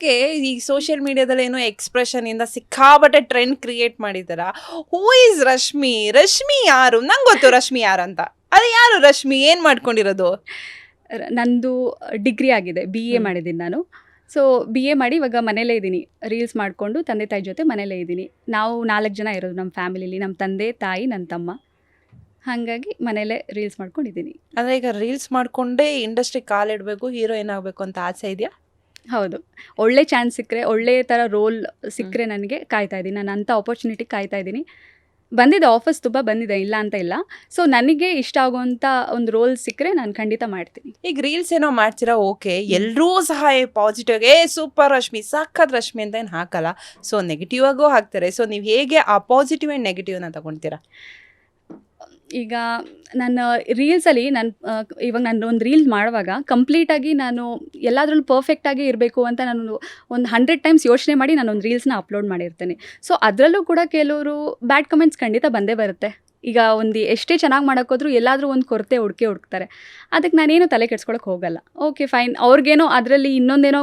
Okay ಈ social ಮೀಡಿಯಾದಲ್ಲಿ ಏನೋ ಎಕ್ಸ್ಪ್ರೆಷನ್ ಇಂದ ಸಿಕ್ಕಾಬಟ್ಟೆ ಟ್ರೆಂಡ್ ಕ್ರಿಯೇಟ್ ಮಾಡಿದಾರ ಹೂ ಇಸ್ ರಶ್ಮಿ? ರಶ್ಮಿ ಯಾರು? ನಂಗೆ ಗೊತ್ತು ರಶ್ಮಿ ಯಾರು ಅಂತ. ಅದು ಯಾರು ರಶ್ಮಿ? ಏನು ಮಾಡ್ಕೊಂಡಿರೋದು? ನಂದು ಡಿಗ್ರಿ ಆಗಿದೆ. ಬಿ ಎ ಮಾಡಿದ್ದೀನಿ ನಾನು. ಸೊ ಬಿ ಎ ಮಾಡಿ ಇವಾಗ ಮನೇಲೇ ಇದ್ದೀನಿ. ರೀಲ್ಸ್ ಮಾಡಿಕೊಂಡು ತಂದೆ ತಾಯಿ ಜೊತೆ ಮನೇಲೇ ಇದ್ದೀನಿ. ನಾವು ನಾಲ್ಕು ಜನ ಇರೋದು ನಮ್ಮ ಫ್ಯಾಮಿಲಿಲಿ ನಮ್ಮ ತಂದೆ ತಾಯಿ ನನ್ನ ತಮ್ಮ. ಹಾಗಾಗಿ ಮನೇಲೇ ರೀಲ್ಸ್ ಮಾಡ್ಕೊಂಡಿದ್ದೀನಿ. ಅಂದರೆ ಈಗ ರೀಲ್ಸ್ ಮಾಡಿಕೊಂಡೇ ಇಂಡಸ್ಟ್ರಿ ಕಾಲಿಡಬೇಕು ಹೀರೋಯಿನ್ ಆಗಬೇಕು ಅಂತ ಆಸೆ ಇದೆಯಾ? ಹೌದು. ಒಳ್ಳೆ ಚಾನ್ಸ್ ಸಿಕ್ಕರೆ ಒಳ್ಳೆ ಥರ ರೋಲ್ ಸಿಕ್ಕರೆ ನನಗೆ ಕಾಯ್ತಾ ಇದ್ದೀನಿ. ನಾನು ಅಂಥ ಆಪರ್ಚುನಿಟಿ ಕಾಯ್ತಾ ಇದ್ದೀನಿ. ಬಂದಿದೆ ಆಫರ್ಸ್ ತುಂಬ ಬಂದಿದೆ ಇಲ್ಲ ಅಂತ ಇಲ್ಲ. ಸೊ ನನಗೆ ಇಷ್ಟ ಆಗುವಂಥ ಒಂದು ರೋಲ್ ಸಿಕ್ಕರೆ ನಾನು ಖಂಡಿತ ಮಾಡ್ತೀನಿ. ಈಗ ರೀಲ್ಸ್ ಏನೋ ಮಾಡ್ತೀರಾ? ಓಕೆ ಎಲ್ಲರೂ ಸಹ ಪಾಸಿಟಿವ್ ಏ ಸೂಪರ್ ರಶ್ಮಿ ಸಖತ್ ರಶ್ಮಿ ಅಂತ ಏನು ಹಾಕಲ್ಲ? ಸೊ ನೆಗೆಟಿವ್ ಆಗೂ ಹಾಕ್ತಾರೆ. ಸೊ ನೀವು ಹೇಗೆ ಆ ಪಾಸಿಟಿವ್ ಆ್ಯಂಡ್ ನೆಗೆಟಿವ್ನ ತಗೊಳ್ತೀರಾ ಈಗ ನನ್ನ ರೀಲ್ಸಲ್ಲಿ ನಾನು ಇವಾಗ ನಾನು ಒಂದು ರೀಲ್ ಮಾಡುವಾಗ ಕಂಪ್ಲೀಟಾಗಿ ನಾನು ಎಲ್ಲದರಲ್ಲೂ ಪರ್ಫೆಕ್ಟಾಗಿ ಇರಬೇಕು ಅಂತ ನಾನು ಒಂದು ಹಂಡ್ರೆಡ್ ಟೈಮ್ಸ್ ಯೋಚನೆ ಮಾಡಿ ನಾನು ಒಂದು ರೀಲ್ಸ್ನ ಅಪ್ಲೋಡ್ ಮಾಡಿರ್ತೇನೆ. ಸೊ ಅದರಲ್ಲೂ ಕೂಡ ಕೆಲವರು ಬ್ಯಾಡ್ ಕಮೆಂಟ್ಸ್ ಖಂಡಿತ ಬಂದೇ ಬರುತ್ತೆ. ಈಗ ಒಂದು ಎಷ್ಟೇ ಚೆನ್ನಾಗಿ ಮಾಡೋಕ್ಕೋದ್ರೂ ಎಲ್ಲಾದರೂ ಒಂದು ಕೊರತೆ ಹುಡುಕೆ ಹುಡುಕ್ತಾರೆ. ಅದಕ್ಕೆ ನಾನೇನು ತಲೆ ಕೆಡ್ಸ್ಕೊಳಕ್ಕೆ ಹೋಗಲ್ಲ. ಓಕೆ ಫೈನ್ ಅವ್ರಿಗೇನೋ ಅದರಲ್ಲಿ ಇನ್ನೊಂದೇನೋ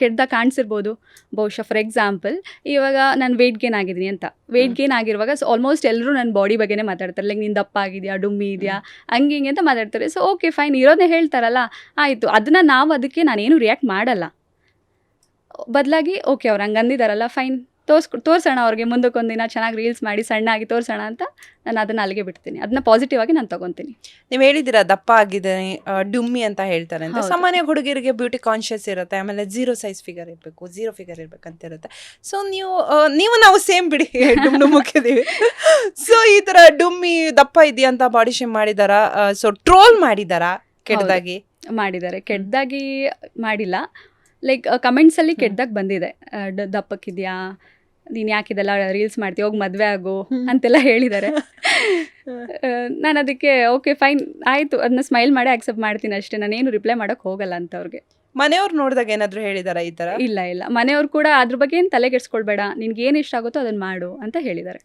ಕೆಟ್ಟದಾಗ ಕಾಣಿಸಿರ್ಬೋದು. ಬಹುಶಃ ಫಾರ್ ಎಕ್ಸಾಂಪಲ್ ಇವಾಗ ನಾನು ವೆಯ್ಟ್ ಗೇನ್ ಆಗಿದ್ದೀನಿ ಅಂತ. ವೆಯ್ಟ್ ಗೇನ್ ಆಗಿರುವಾಗ ಸೊ ಆಲ್ಮೋಸ್ಟ್ ಎಲ್ಲರೂ ನನ್ನ ಬಾಡಿ ಬಗ್ಗೆನೇ ಮಾತಾಡ್ತಾರೆ. ಲೈಕ್ ನೀನು ದಪ್ಪ ಆಗಿದೆಯಾ, ಡುಮ್ಮಿ ಇದೆಯಾ, ಹಂಗೆ ಹಿಂಗೆ ಅಂತ ಮಾತಾಡ್ತಾರೆ. ಸೊ ಓಕೆ ಫೈನ್ ಇರೋದೇ ಹೇಳ್ತಾರಲ್ಲ, ಆಯಿತು. ಅದನ್ನು ನಾವು ಅದಕ್ಕೆ ನಾನೇನು ರಿಯಾಕ್ಟ್ ಮಾಡಲ್ಲ. ಬದಲಾಗಿ ಓಕೆ ಅವ್ರು ಹಂಗಂದಿದ್ದಾರಲ್ಲ ಫೈನ್ ತೋರ್ಸ್ ತೋರಿಸೋಣ ಅವ್ರಿಗೆ ಮುಂದಕ್ಕೊಂದಿನ ಚೆನ್ನಾಗಿ ರೀಲ್ಸ್ ಮಾಡಿ ಸಣ್ಣ ಆಗಿ ತೋರಿಸೋಣ ಅಂತ ನಾನು ಅದನ್ನು ಅಲ್ಲಿಗೆ ಬಿಡ್ತೀನಿ. ಅದನ್ನ ಪಾಸಿಟಿವ್ ಆಗಿ ನಾನು ತಗೊತೀನಿ. ನೀವು ಹೇಳಿದ್ದೀರಾ ದಪ್ಪ ಆಗಿದೆ ಡುಮ್ಮಿ ಅಂತ ಹೇಳ್ತಾರೆ ಅಂತ. ಸಾಮಾನ್ಯ ಹುಡುಗಿರಿಗೆ ಬ್ಯೂಟಿ ಕಾನ್ಷಿಯಸ್ ಇರುತ್ತೆ ಆಮೇಲೆ ಜೀರೋ ಸೈಜ್ ಫಿಗರ್ ಇರಬೇಕು ಜೀರೋ ಫಿಗರ್ ಇರಬೇಕಂತ ಇರುತ್ತೆ. ಸೊ ನೀವು ನೀವು ನಾವು ಸೇಮ್ ಬಿಡಿ ಡುಮ್ಮಕ್ಕಿದೀವಿ ಸೊ ಈ ತರ ಡುಮ್ಮಿ ದಪ್ಪ ಇದೆಯಾ ಅಂತ ಬಾಡಿ ಶೇಮ್ ಮಾಡಿದಾರ ಸೊ ಟ್ರೋಲ್ ಮಾಡಿದಾರ ಕೆಟ್ಟದಾಗಿ? ಮಾಡಿದ್ದಾರೆ. ಕೆಟ್ಟದಾಗಿ ಮಾಡಿಲ್ಲ. ಲೈಕ್ ಕಮೆಂಟ್ಸಲ್ಲಿ ಕೆಟ್ಟದಾಗಿ ಬಂದಿದೆ. ದಪ್ಪಕ್ಕಿದ್ಯಾ ನೀನು ಯಾಕಿದೆಲ್ಲ ರೀಲ್ಸ್ ಮಾಡ್ತೀವಿ ಹೋಗಿ ಮದುವೆ ಆಗು. ಅಂತೆಲ್ಲ ಹೇಳಿದ್ದಾರೆ ನಾನು ಅದಕ್ಕೆ ಓಕೆ ಫೈನ್ ಆಯಿತು ಅದನ್ನ ಸ್ಮೈಲ್ ಮಾಡಿ ಆಕ್ಸೆಪ್ಟ್ ಮಾಡ್ತೀನಿ ಅಷ್ಟೇ. ನಾನೇನು ರಿಪ್ಲೈ ಮಾಡೋಕ್ಕೆ ಹೋಗಲ್ಲ ಅಂತ ಅಂತವ್ರಿಗೆ ಮನೆಯವ್ರು ನೋಡಿದಾಗ ಏನಾದರೂ ಹೇಳಿದಾರ ಈ ತರ? ಇಲ್ಲ ಇಲ್ಲ. ಮನೆಯವ್ರು ಕೂಡ ಅದ್ರ ಬಗ್ಗೆ ಏನು ತಲೆ ಕೆಡಿಸ್ಕೊಳ್ಬೇಡ ನಿನ್ಗೆ ಏನು ಇಷ್ಟ ಆಗುತ್ತೋ ಅದನ್ನು ಮಾಡು ಅಂತ ಹೇಳಿದ್ದಾರೆ